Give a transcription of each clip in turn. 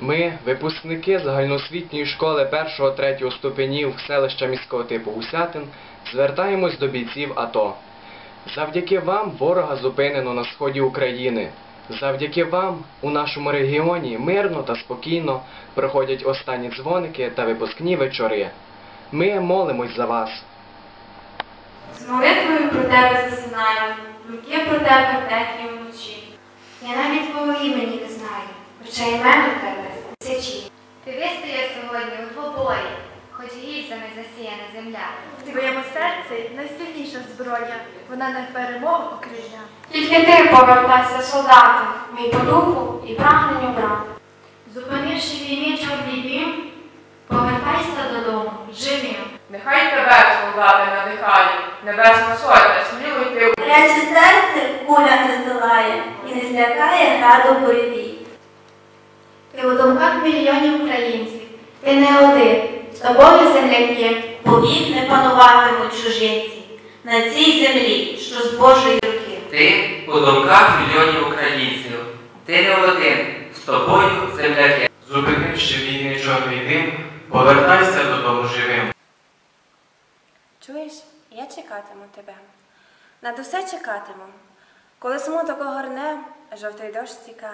Ми, випускники загальноосвітньої школи 1-3 ступенів селища міського типу Гусятин, звертаємось до бійців АТО. Завдяки вам ворога зупинено на сході України. Завдяки вам у нашому регіоні мирно та спокійно проходять останні дзвоники та випускні вечори. Ми молимось за вас. З молитвою про тебе засинаю, думки про тебе вдень і вночі. Я навіть твого імені не знаю, хоча імен у тебе сьогодні у двобої, хоч гільзами засіяна земля. В твоєму серці найсильніша зброя, вона не перемогу окрилля. Тільки ти повертайся, солдати, мій по духу і прагненню брат. Зупинивши війни чорний дим, повертайся додому, живим. Нехай тебе, солдати, надихає, небесна сотня, сміло йти Гаряче серце куля не здолає і не злякає граду буревій. Ти у думках мільйонів українців, ти не один, з тобою земляки. Повік не пануватимуть чужинці на цій землі, що з Божої руки. Ти у думках мільйонів українців. Ти не один, з тобою земляки. Зупинивши війни чорний дим, повертайся додому живим. Чуєш, я чекатиму тебе. Над усе чекатиму, коли смуток огорне, жовтий дощ стіка,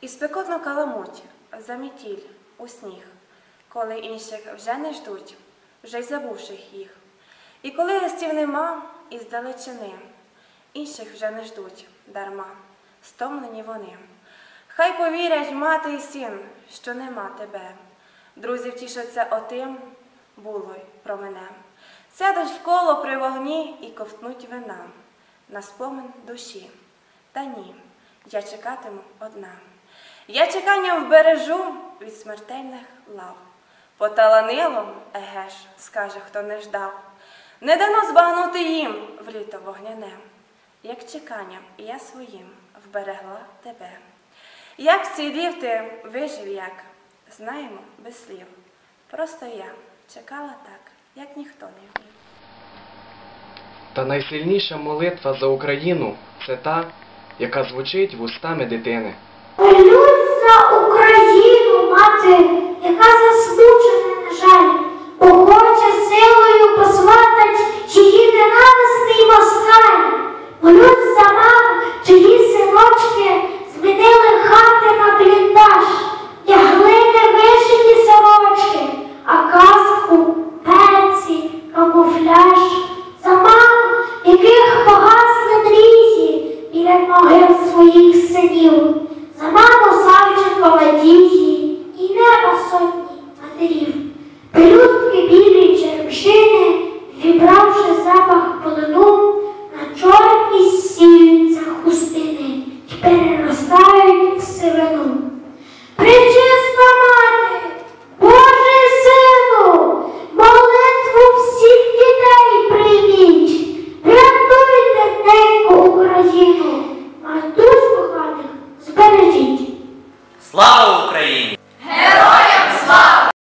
і спекотну каламуть, в замітіль, у сніг, коли інших вже не ждуть, вже й забувших їх. І коли листів нема і здалечини, інших вже не ждуть дарма, стомлені вони. Хай повірять мати і син, що нема тебе. Друзі втішаться отим, було й про мене. Сядуть вколо при вогні і ковтнуть вина на спомин душі. Та ні, я чекатиму одна. Я чеканням вбережу від смертельних лав. Поталанило, еге ж, скаже, хто не ждав. Не дано збагнути їм в літо вогняне. Як чеканням я своїм вберегла тебе. Як сидів ти, вижив як, знаємо без слів. Просто я чекала так, як ніхто не вмів. Та найсильніша молитва за Україну це та, яка звучить вустами дитини. Молюсь за Україну, мати, яка засмучена, на жаль, охоче силою посватать чиї ненависний москаль. Молюсь за мам, чиї синочки змінили хати на бліндаж, тягли невишиті сорочки, а казку, пеці, камуфляж. За мам, яких погасли дрізі біля могил своїх синів. Слава Україні!